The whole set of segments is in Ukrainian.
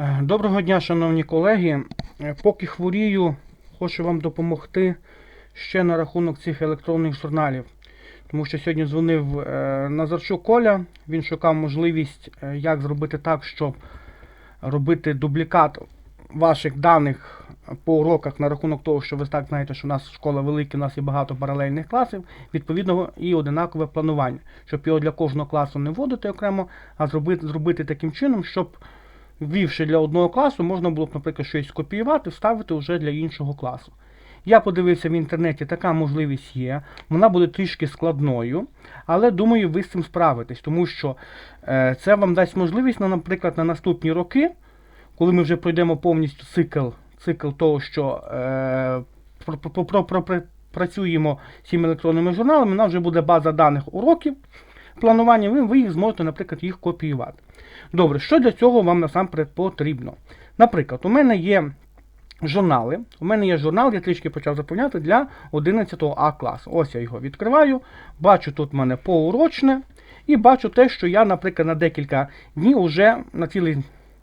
Е, Доброго дня, шановні колеги. Е, Поки хворію, хочу вам допомогти ще на рахунок цих електронних журналів. Тому що сьогодні дзвонив е, Назарчук Коля, він шукав можливість, як зробити так, щоб робити дублікат ваших даних по уроках на рахунок того, що ви так знаєте, що у нас школа велика, у нас є багато паралельних класів, відповідно і одинакове планування, щоб його для кожного класу не вводити окремо, а зробити, зробити таким чином, щоб ввівши для одного класу, можна було б, наприклад, щось скопіювати, вставити вже для іншого класу. Я подивився в інтернеті, така можливість є. Вона буде трішки складною, але думаю, ви з цим справитесь, тому що е, це вам дасть можливість, на, наприклад, на наступні роки, коли ми вже пройдемо повністю цикл, цикл того, що е, про, про, про, про, працюємо з цими електронними журналами, у нас вже буде база даних уроків планування, ви, їх зможете, наприклад, їх копіювати. Добре, що для цього вам насамперед потрібно? Наприклад, у мене є журнали. У мене є журнал, я трішки почав заповняти для 11 А класу. Ось я його відкриваю. Бачу тут в мене поурочне. І бачу те, що я, наприклад, на декілька днів уже на цілий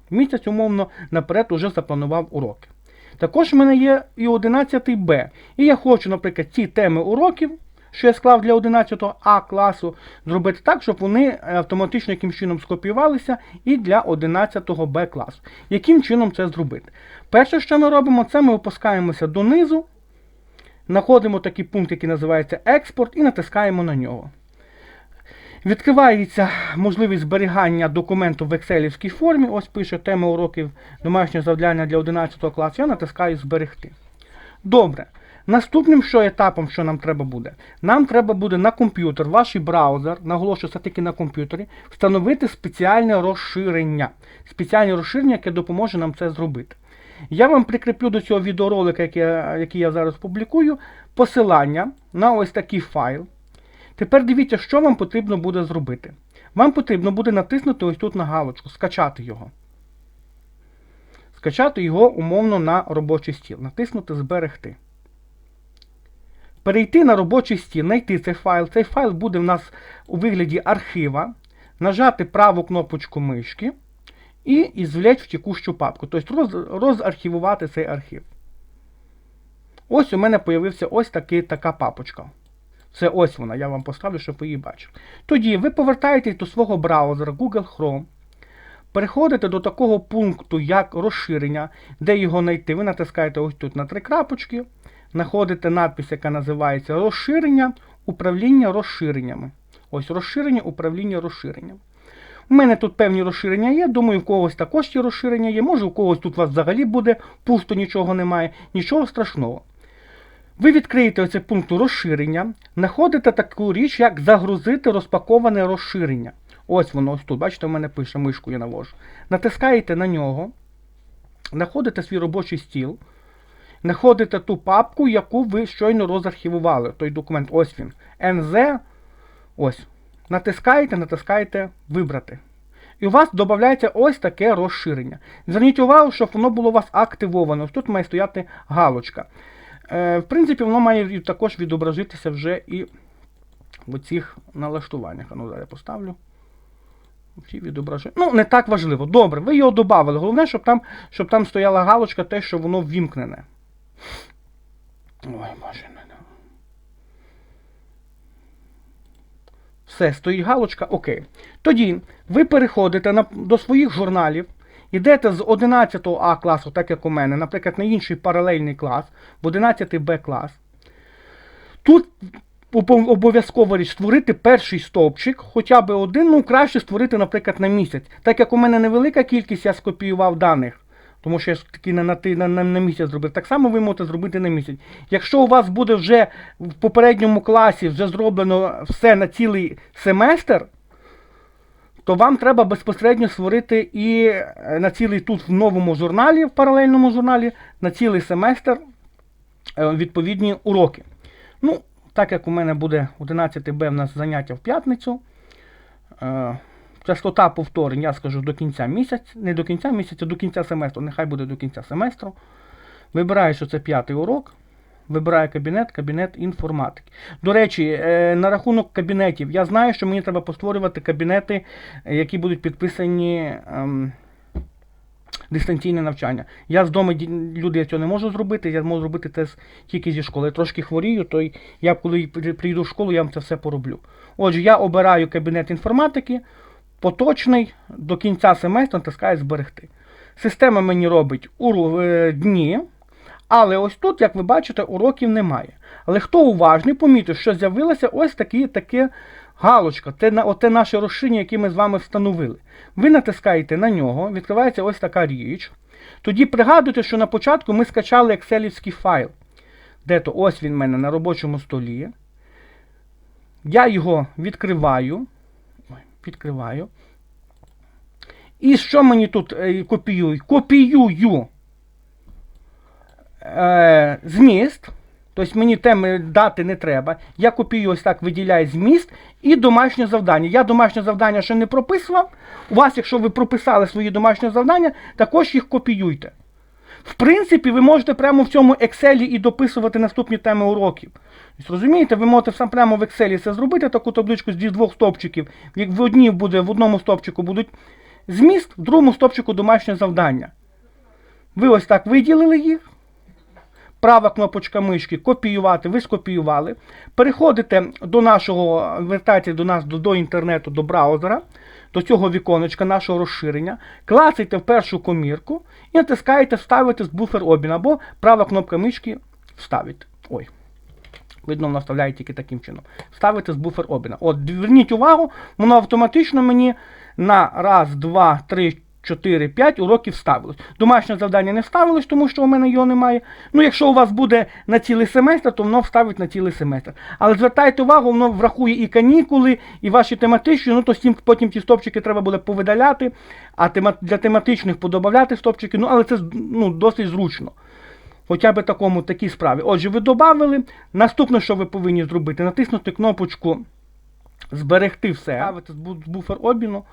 місяць, умовно, наперед уже запланував уроки. Також в мене є і 11 Б. І я хочу, наприклад, ці теми уроків, що я склав для 11 А класу, зробити так, щоб вони автоматично яким чином скопіювалися і для 11 Б класу. Яким чином це зробити? Перше, що ми робимо, це ми опускаємося донизу, знаходимо такий пункт, який називається експорт, і натискаємо на нього. Відкривається можливість зберігання документу в екселівській формі. Ось пише тема уроків домашнього завдання для 11 класу. Я натискаю зберегти. Добре. Наступним що етапом, що нам треба буде? Нам треба буде на комп'ютер, ваш браузер, наголошую все таки на комп'ютері, встановити спеціальне розширення. Спеціальне розширення, яке допоможе нам це зробити. Я вам прикріплю до цього відеоролика, який я, зараз публікую, посилання на ось такий файл. Тепер дивіться, що вам потрібно буде зробити. Вам потрібно буде натиснути ось тут на галочку, скачати його. Скачати його умовно на робочий стіл. Натиснути Зберегти. Перейти на робочий стіл, знайти цей файл. Цей файл буде в нас у вигляді архіва. Нажати праву кнопочку мишки і ізвлечь в текущу папку. Тобто роз, розархівувати цей архів. Ось у мене з'явився ось такий, така папочка. Це ось вона, я вам поставлю, щоб ви її бачили. Тоді ви повертаєтесь до свого браузера Google Chrome, переходите до такого пункту, як розширення, де його знайти. Ви натискаєте ось тут на три крапочки, знаходите надпис, яка називається Розширення, управління розширеннями. Ось розширення, управління розширенням. У мене тут певні розширення є, думаю, в когось також ті розширення є. Може, у когось тут у вас взагалі буде пусто, нічого немає, нічого страшного. Ви відкриєте оцей пункт розширення, знаходите таку річ, як загрузити розпаковане розширення. Ось воно ось тут. Бачите, у мене пише мишку я навожу. Натискаєте на нього, знаходите свій робочий стіл, знаходите ту папку, яку ви щойно розархівували. Той документ, ось він. NZ. Ось. Натискаєте, натискаєте Вибрати. І у вас додається ось таке розширення. Зверніть увагу, щоб воно було у вас активовано. Ось тут має стояти галочка. Е, в принципі, воно має також відобразитися вже і в цих налаштуваннях. А Ну, зараз я поставлю. Ну, не так важливо. Добре, ви його додали. Головне, щоб там, щоб там стояла галочка, те, що воно ввімкнене. Ой, боже мене. Все, стоїть галочка, окей. Тоді ви переходите на, до своїх журналів, йдете з 11 А класу, так як у мене, наприклад, на інший паралельний клас, в 11 Б клас. Тут обов'язково річ створити перший стовпчик, хоча б один, ну краще створити, наприклад, на місяць. Так як у мене невелика кількість, я скопіював даних. Тому що я ж таки на, на, на, на, місяць зробив. Так само ви можете зробити на місяць. Якщо у вас буде вже в попередньому класі вже зроблено все на цілий семестр, то вам треба безпосередньо створити і е, на цілий тут в новому журналі, в паралельному журналі, на цілий семестр е, відповідні уроки. Ну, так як у мене буде 11 Б в нас заняття в п'ятницю. Частота повторень, я скажу до кінця місяця, не до кінця місяця, до кінця семестру, нехай буде до кінця семестру. Вибираю, що це п'ятий урок. Вибираю кабінет, кабінет інформатики. До речі, е, на рахунок кабінетів, я знаю, що мені треба постворювати кабінети, які будуть підписані ем, дистанційне навчання. Я з дому люди я цього не можу зробити, я можу зробити це тільки зі школи. Я трошки хворію, то я коли прийду в школу, я вам це все пороблю. Отже, я обираю кабінет інформатики, поточний, до кінця семестру натискаю зберегти. Система мені робить е, дні, але ось тут, як ви бачите, уроків немає. Але хто уважний, помітив, що з'явилася ось такі, таке галочка. На оте наше розширення, яке ми з вами встановили. Ви натискаєте на нього, відкривається ось така річ. Тоді пригадуйте, що на початку ми скачали екселівський файл. Де то ось він в мене на робочому столі. Я його відкриваю. Відкриваю. І що мені тут е, копіюють? Копіюю е, зміст. Тобто мені теми дати не треба. Я копію ось так виділяю зміст і домашнє завдання. Я домашнє завдання ще не прописував. У вас, якщо ви прописали свої домашні завдання, також їх копіюйте. В принципі, ви можете прямо в цьому Excel і дописувати наступні теми уроків. Розумієте, ви можете сам прямо в Excel це зробити таку табличку з двох стопчиків. Як в одній буде, в одному стопчику будуть зміст, в другому стопчику домашнє завдання. Ви ось так виділили їх. Права кнопочка мишки копіювати, ви скопіювали. Переходите до нашого, вертаєте до нас до, до інтернету, до браузера, до цього віконечка нашого розширення, клацаєте в першу комірку і натискаєте Вставити з буфер обмін або права кнопка мишки Вставити. Ой. Видно, вона вставляє тільки таким чином. Ставити з буфер обміна. От, зверніть увагу, воно автоматично мені на раз, два, три, 4, 5 уроків вставилось. Домашнє завдання не вставилось, тому що у мене його немає. Ну, якщо у вас буде на цілий семестр, то воно вставить на цілий семестр. Але звертайте увагу, воно врахує і канікули, і ваші тематичні, ну то з тим потім ті стопчики треба буде повидаляти, а для тематичних подобавляти стопчики, ну але це ну, досить зручно. Хоча б такому такій справі. Отже, ви додали. Наступне, що ви повинні зробити, натиснути кнопочку Зберегти все. Ставити з буфер обміну.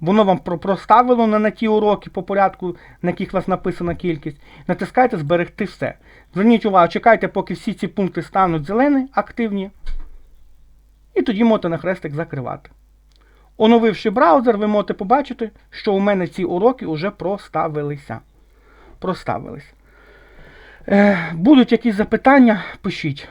Воно вам проставило на, ті уроки по порядку, на яких у вас написана кількість. Натискайте зберегти все. Зверніть увагу, чекайте, поки всі ці пункти стануть зелені, активні. І тоді можете на хрестик закривати. Оновивши браузер, ви можете побачити, що у мене ці уроки вже проставилися. Проставились. Е, будуть якісь запитання, пишіть.